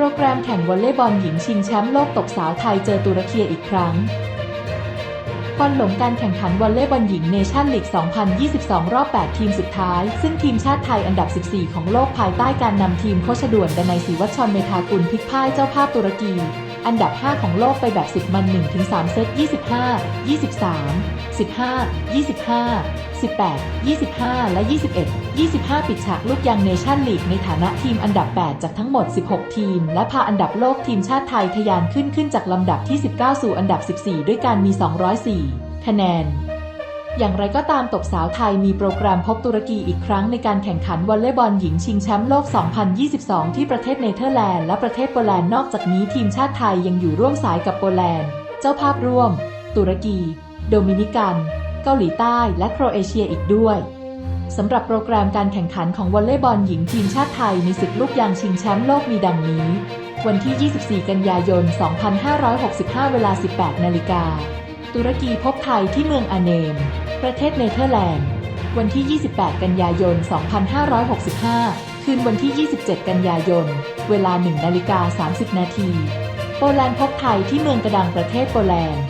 โปรแกรมแข่งวอลเลย์บอลหญิงชิงแชมป์โลกตบสาวไทยเจอตุรกีอีกครั้งควันหลงการแข่งขันวอลเลย์บอลหญิงเนชั่นลีก 2022 รอบ 8 ทีมสุดท้าย ซึ่งทีมชาติไทยอันดับ 14 ของโลกภายใต้การนำทีมโคชด่วนดนัยศรีวัชรเมธากุลพลิกพ่ายเจ้าภาพตุรกี อันดับ 5 ของโลกไปแบบ 10 มัน 1-3 เซต 25 23 15 25 18 25 และ 21 25 ปิดฉากลูกยางเนชั่นลีกในฐานะทีมอันดับ 8 จากทั้งหมด 16 ทีม และพาอันดับโลกทีมชาติไทยทะยานขึ้นขึ้นจากลำดับที่ 19 สู่อันดับ 14 ด้วยการมี 204 คะแนน อย่างไรก็ตามตบสาวไทยมีโปรแกรมพบตุรกีอีกครั้งในการแข่งขันวอลเลย์บอลหญิงชิงแชมป์โลก 2022 ที่ประเทศเนเธอร์แลนด์และประเทศโปแลนด์นอกจากนี้ทีมชาติไทยยังอยู่ร่วมสายกับโปแลนด์ เจ้าภาพร่วม ตุรกี โดมินิกัน เกาหลีใต้และโครเอเชียอีกด้วยสำหรับโปรแกรมการแข่งขันของวอลเลย์บอลหญิงทีมชาติไทยในศึกลูกยางชิงแชมป์โลกมีดังนี้ วันที่ 24 กันยายน 2565 เวลา 18 นาฬิกา ตุรกีพบไทยที่เมืองอาเนม ประเทศเนเธอร์แลนด์ วันที่ 28 กันยายน 2565 คืนวันที่ 27 กันยายน เวลา 1 นาฬิกา 30 นาที โปแลนด์พบไทยที่เมืองกระดังประเทศโปแลนด์